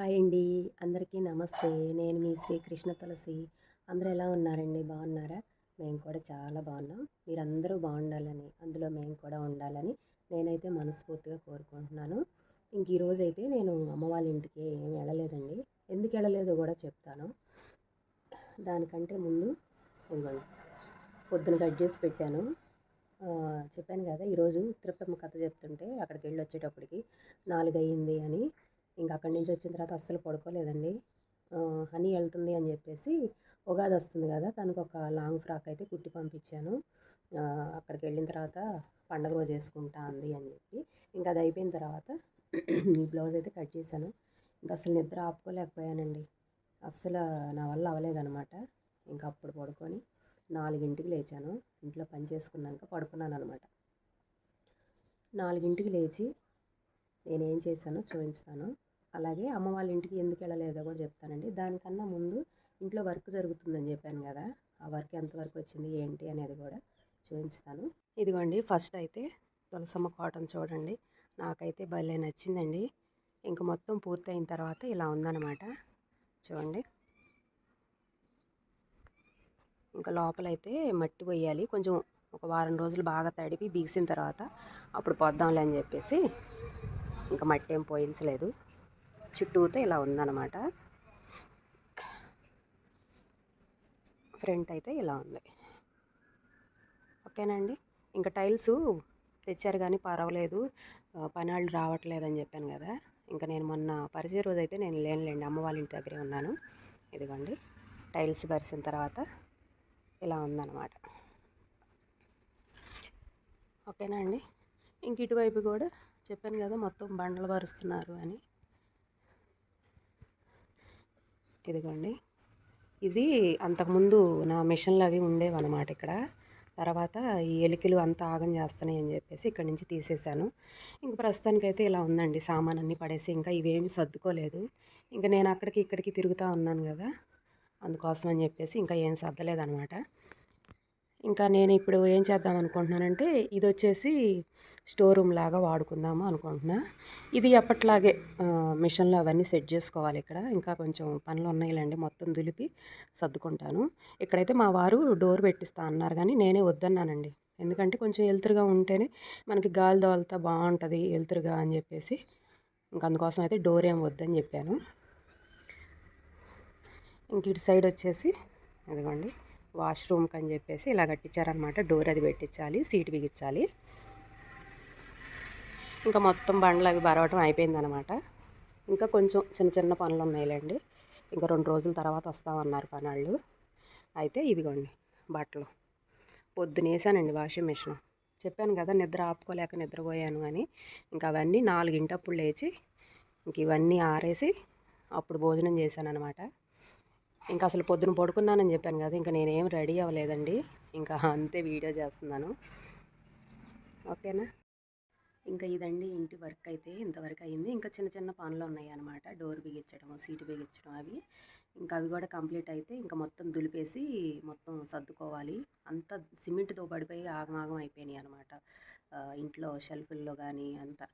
Hi అండి. అందరికీ నమస్తే. నేను మీ శ్రీకృష్ణ తులసి. అందరూ ఎలా ఉన్నారండి? బాగున్నారా? మేము కూడా చాలా బాగున్నాం. మీరందరూ బాగుండాలని అందులో మేము కూడా ఉండాలని నేనైతే మనస్ఫూర్తిగా కోరుకుంటున్నాను. ఇంక ఈరోజు అయితే నేను అమ్మ వాళ్ళ ఇంటికి ఏమి వెళ్ళలేదండి. ఎందుకు వెళ్ళలేదో కూడా చెప్తాను. దానికంటే ముందు ఇదిగోండి పొద్దున కట్ చేసి పెట్టాను. చెప్పాను కదా ఈరోజు తిరుపతి కథ చెప్తుంటే అక్కడికి వెళ్ళి వచ్చేటప్పటికి నాలుగు అయ్యింది అని ఇంకా అక్కడి నుంచి వచ్చిన తర్వాత అస్సలు పడుకోలేదండి. హనీ వెళ్తుంది అని చెప్పేసి ఉగాది వస్తుంది కదా తనకు ఒక లాంగ్ ఫ్రాక్ అయితే కుట్టి పంపించాను. అక్కడికి వెళ్ళిన తర్వాత పండగ రోజు వేసుకుంటా అంది అని చెప్పి ఇంకా అది అయిపోయిన తర్వాత ఈ బ్లౌజ్ అయితే కట్ చేశాను. ఇంకా అసలు నిద్ర ఆపుకోలేకపోయానండి. అస్సలు నా వల్ల అవ్వలేదనమాట ఇంకా అప్పుడు పడుకొని నాలుగింటికి లేచాను. ఇంట్లో పని చేసుకున్నాక పడుకున్నాను అనమాట నాలుగింటికి లేచి నేనేం చేశానో చూపిస్తాను అలాగే అమ్మ వాళ్ళ ఇంటికి ఎందుకు వెళ్ళలేదో కూడా చెప్తానండి. దానికన్నా ముందు ఇంట్లో వర్క్ జరుగుతుందని చెప్పాను కదా ఆ వర్క్ ఎంతవరకు వచ్చింది ఏంటి అనేది కూడా చూపిస్తాను. ఇదిగోండి ఫస్ట్ అయితే తులసమ్మ కాటన్ చూడండి. నాకైతే భలే నచ్చిందండి. ఇంక మొత్తం పూర్తయిన తర్వాత ఇలా ఉందన్నమాట. చూడండి. ఇంకా లోపలైతే మట్టి పోయాలి కొంచెం ఒక వారం రోజులు బాగా తడిపి బీసిన తర్వాత అప్పుడు పొద్దాంలే అని చెప్పేసి ఇంకా మట్టి ఏం పోయించలేదు. చుట్టూతో ఇలా ఉందన్నమాట. ఫ్రంట్ అయితే ఇలా ఉంది. ఓకేనండి? ఇంకా టైల్స్ తెచ్చారు కానీ పర్వాలేదు. పని వాళ్ళు రావట్లేదని చెప్పాను కదా. ఇంకా నేను మొన్న పరిచయ రోజు అయితే నేను లేనులేండి. అమ్మ వాళ్ళ ఇంటి దగ్గరే ఉన్నాను. ఇదిగోండి. టైల్స్ పరిచిన తర్వాత ఇలా ఉందన్నమాట. ఓకేనా అండి? ఇంక ఇటువైపు కూడా చెప్పాను కదా మొత్తం బండలు పరుస్తున్నారు అని. ఇదిగోండి. ఇది అంతకుముందు నా మిషన్లు అవి ఉండేవి అనమాట ఇక్కడ. తర్వాత ఈ ఎలికలు అంతా ఆగం చేస్తున్నాయి అని చెప్పేసి ఇక్కడ నుంచి తీసేశాను. ఇంక ప్రస్తుతానికైతే ఇలా ఉందండి. సామాన్ అన్నీ పడేసి ఇంకా ఇవేమి సర్దుకోలేదు. ఇంకా నేను అక్కడికి ఇక్కడికి తిరుగుతూ ఉన్నాను కదా. అందుకోసం అని చెప్పేసి ఇంకా ఏం సర్దలేదనమాట ఇంకా నేను ఇప్పుడు ఏం చేద్దాం అనుకుంటున్నానంటే ఇది వచ్చేసి స్టోర్ రూమ్ లాగా వాడుకుందాము అనుకుంటున్నా. ఇది ఎప్పట్లాగే మిషన్లో అవన్నీ సెట్ చేసుకోవాలి ఇక్కడ. ఇంకా కొంచెం పనులు ఉన్నాయిలేండి మొత్తం దులిపి సర్దుకుంటాను. ఇక్కడైతే మా వారు డోర్ పెట్టిస్తా అన్నారు కానీ నేనే వద్దన్నానండి. ఎందుకంటే కొంచెం ఎలుతురుగా ఉంటేనే మనకి గాలి దోలతా బాగుంటుంది ఎలుతురుగా అని చెప్పేసి. ఇంక అందుకోసం అయితే డోర్ ఏం వద్దని చెప్పాను. ఇంక ఇటు సైడ్ వచ్చేసి అదిగోండి. వాష్రూమ్కి అని చెప్పేసి ఇలా కట్టించారనమాట డోర్ అది పెట్టించాలి సీట్ బిగించాలి. ఇంకా మొత్తం బండ్లు అవి బరవటం అయిపోయిందనమాట ఇంకా కొంచెం చిన్న చిన్న పనులు ఉన్నాయిలేండి. ఇంకా రెండు రోజుల తర్వాత వస్తామన్నారు పనాళ్ళు. అయితే ఇవిగోండి బట్టలు. పొద్దునేసానండి వాషింగ్ మిషన్. చెప్పాను కదా నిద్ర ఆపుకోలేక నిద్రపోయాను అని. ఇంకా అవన్నీ నాలుగింటప్పుడు లేచి ఇంక ఇవన్నీ ఆరేసి అప్పుడు భోజనం చేశాను అనమాట ఇంకా అసలు పొద్దున పడుకున్నానని చెప్పాను కదా ఇంకా నేనేం రెడీ అవ్వలేదండి. ఇంకా అంతే వీడియో చేస్తున్నాను. ఓకేనా? ఇంకా ఇదండి ఇంటి వర్క్ అయితే ఇంతవరకు అయింది. ఇంకా చిన్న చిన్న పనులు ఉన్నాయి అనమాట డోర్ బిగించడం సీటు బిగించడం అవి. ఇంకా అవి కూడా కంప్లీట్ అయితే ఇంకా మొత్తం దులిపేసి మొత్తం సర్దుకోవాలి. అంత సిమెంట్తో పడిపోయి ఆగమాగం అయిపోయినాయి అనమాట ఇంట్లో షెల్ఫుల్లో కానీ అంతా.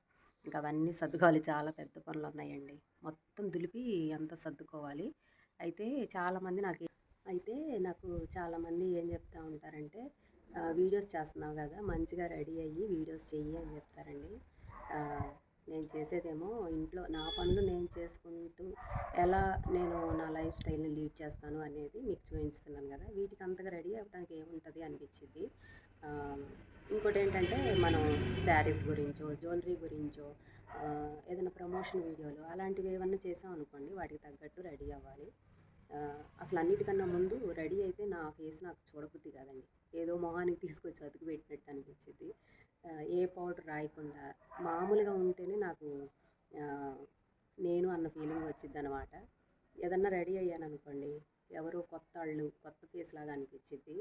ఇంకా అవన్నీ సర్దుకోవాలి. చాలా పెద్ద పనులు ఉన్నాయండి. మొత్తం దులిపి అంతా సర్దుకోవాలి. అయితే చాలామంది నాకు అయితే నాకు చాలామంది ఏం చెప్తూ ఉంటారంటే వీడియోస్ చేస్తున్నావు కదా మంచిగా రెడీ అయ్యి వీడియోస్ చెయ్యి అని చెప్తారండి. నేను చేసేదేమో ఇంట్లో నా పనులు నేను చేసుకుంటూ ఎలా నేను నా లైఫ్ స్టైల్ని లీడ్ చేస్తాను అనేది మీకు చూపించుతున్నాను కదా. వీటికి అంతగా రెడీ అవ్వడానికి ఏముంటుంది అనిపించింది. ఇంకోటి ఏంటంటే మనం శారీస్ గురించో జ్యువెలరీ గురించో ఏదైనా ప్రమోషన్ వీడియోలు అలాంటివి ఏమన్నా చేసాం అనుకోండి వాటికి తగ్గట్టు రెడీ అవ్వాలి. అసలు అన్నిటికన్నా ముందు రెడీ అయితే నా ఫేస్ నాకు చూడబుద్ది కాదండి. ఏదో మొహానికి తీసుకొచ్చి అతుకు పెట్టినట్టు అనిపించింది. ఏ పౌడర్ రాయకుండా మామూలుగా ఉంటేనే నాకు నేను అన్న ఫీలింగ్ వచ్చింది అనమాట ఏదన్నా రెడీ అయ్యాను అనుకోండి ఎవరో కొత్త వాళ్ళు కొత్త ఫేస్ లాగా అనిపించింది.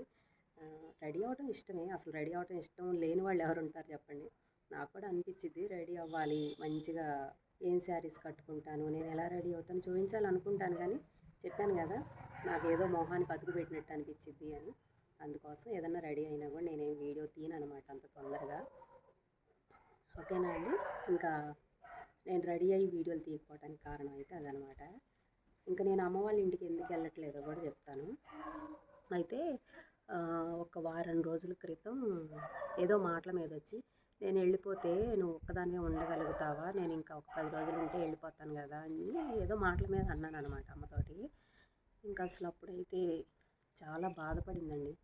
రెడీ అవ్వటం ఇష్టమే. అసలు రెడీ అవ్వటం ఇష్టం లేని వాళ్ళు ఎవరు ఉంటారు చెప్పండి. నాకు కూడా అనిపించింది రెడీ అవ్వాలి. మంచిగా ఏం శారీస్ కట్టుకుంటాను. నేను ఎలా రెడీ అవుతాను చూపించాలనుకుంటాను కానీ చెప్పాను కదా నాకు ఏదో మొహాన్ని బతుకు పెట్టినట్టు అనిపించింది అని. అందుకోసం ఏదన్నా రెడీ అయినా కూడా నేనేం వీడియో తీయను అనమాట అంత తొందరగా. ఓకేనా అండి? ఇంకా నేను రెడీ అయ్యి వీడియోలు తీయకపోవడానికి కారణం అయితే అదనమాట ఇంకా నేను అమ్మ వాళ్ళ ఇంటికి ఎందుకు వెళ్ళట్లేదో కూడా చెప్తాను. అయితే ఒక వారం రోజుల క్రితం ఏదో మాటల మీద వచ్చి నేను వెళ్ళిపోతే నువ్వు ఒక్కదానివే ఉండగలుగుతావా? నేను ఇంకా ఒక పది రోజులు ఉంటే వెళ్ళిపోతాను కదా అని ఏదో మాటల మీద అన్నాను అనమాట అమ్మతోటి. ఇంకా అసలు అప్పుడైతే చాలా బాధపడిందండి.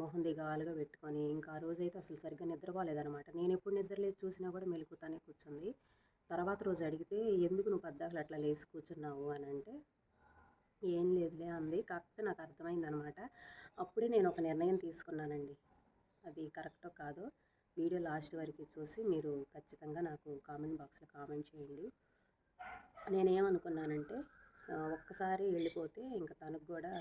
మొహం దిగాలుగా పెట్టుకొని ఇంకా ఆ రోజైతే అసలు సరిగ్గా నిద్రపోలేదనమాట నేను ఎప్పుడు నిద్రలేదు చూసినా కూడా మెలుకుతానే కూర్చుంది. తర్వాత రోజు అడిగితే ఎందుకు నువ్వు పద్దాకలు అట్లా లేచి కూర్చున్నావు అని అంటే ఏం లేదులే అంది. కాకపోతే నాకు అర్థమైంది అనమాట అప్పుడే నేను ఒక నిర్ణయం తీసుకున్నానండి. అది కరెక్టో కాదో. వీడియో లాస్ట్ వరకు చూసి మీరు ఖచ్చితంగా నాకు కామెంట్ బాక్స్లో కామెంట్ చేయండి. నేనేమనుకున్నానంటే ఒక్కసారి వెళ్ళిపోతే ఇంకా తనకు కూడా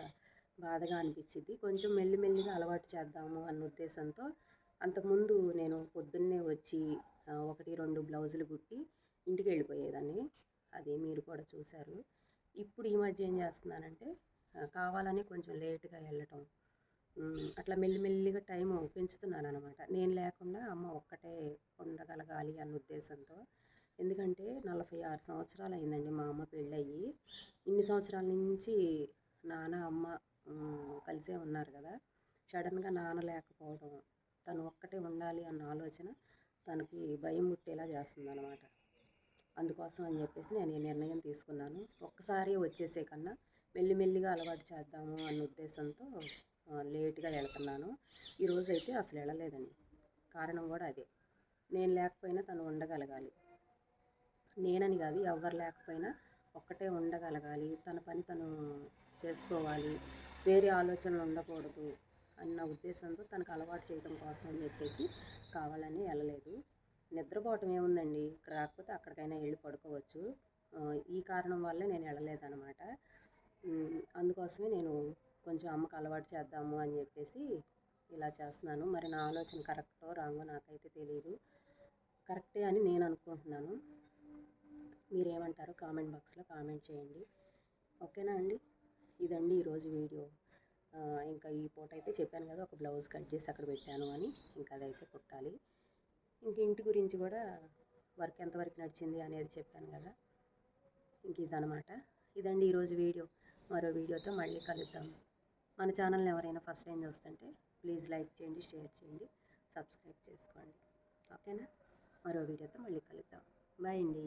బాధగా అనిపించింది కొంచెం మెల్లిమెల్లిగా అలవాటు చేద్దాము అన్న ఉద్దేశంతో అంతకుముందు నేను పొద్దున్నే వచ్చి ఒకటి రెండు బ్లౌజులు కుట్టి ఇంటికి వెళ్ళిపోయేదాన్ని. అది మీరు కూడా చూశారు. ఇప్పుడు ఈ మధ్య ఏం చేస్తున్నానంటే కావాలని కొంచెం లేట్గా వెళ్ళటం. అట్లా మెల్లిమెల్లిగా టైం పెంచుతున్నాను అనమాట నేను లేకుండా అమ్మ ఒక్కటే ఉండగలగాలి అన్న ఉద్దేశంతో. ఎందుకంటే నలభై ఆరు సంవత్సరాలు అయిందండి మా అమ్మ పెళ్ళయ్యి. ఇన్ని సంవత్సరాల నుంచి నాన్న అమ్మ కలిసే ఉన్నారు కదా. సడన్గా నాన్న లేకపోవడం తను ఒక్కటే ఉండాలి అన్న ఆలోచన తనకి భయం పుట్టేలా చేస్తుంది అనమాట అందుకోసం అని చెప్పేసి నేను ఈ నిర్ణయం తీసుకున్నాను. ఒక్కసారి వచ్చేసే కన్నా మెల్లిమెల్లిగా అలవాటు చేద్దాము అన్న ఉద్దేశంతో లేట్గా వెళ్తున్నాను ఈరోజు అయితే అసలు వెళ్ళలేదండి కారణం కూడా అదే. నేను లేకపోయినా తను ఉండగలగాలి. నేనని కాదు ఎవరు లేకపోయినా ఒక్కటే ఉండగలగాలి. తన పని తను చేసుకోవాలి. వేరే ఆలోచనలు ఉండకూడదు అన్న ఉద్దేశంతో తనకు అలవాటు చేయడం కోసం అని చెప్పేసి కావాలని వెళ్ళలేదు నిద్రపోవటం ఏముందండి? ఇక్కడ రాకపోతే అక్కడికైనా వెళ్ళి పడుకోవచ్చు. ఈ కారణం వల్లే నేను వెళ్ళలేదన్నమాట అనమాట అందుకోసమే నేను కొంచెం అమ్మకు అలవాటు చేద్దాము అని చెప్పేసి ఇలా చేస్తున్నాను. మరి నా ఆలోచన కరెక్టో రాంగో నాకైతే తెలియదు కరెక్టే అని నేను అనుకుంటున్నాను. మీరేమంటారో కామెంట్ బాక్స్లో కామెంట్ చేయండి. ఓకేనా అండి? ఇదండి ఈరోజు వీడియో. ఇంకా ఈ పూట అయితే చెప్పాను కదా ఒక బ్లౌజ్ కట్ చేసి అక్కడ పెట్టాను అని. ఇంకా అదైతే కుట్టాలి. ఇంక ఇంటి గురించి కూడా వర్క్ ఎంతవరకు నడిచింది అనేది చెప్పాను కదా. ఇంక ఇదనమాట ఇదండి ఈరోజు వీడియో. మరో వీడియోతో మళ్ళీ కలుద్దాం. మన ఛానల్ని ఎవరైనా ఫస్ట్ టైం చూస్తుంటే ప్లీజ్ లైక్ చేయండి షేర్ చేయండి సబ్స్క్రైబ్ చేసుకోండి. ఓకేనా? మరో వీడియోతో మళ్ళీ కలుద్దాం. బాయ్ అండి.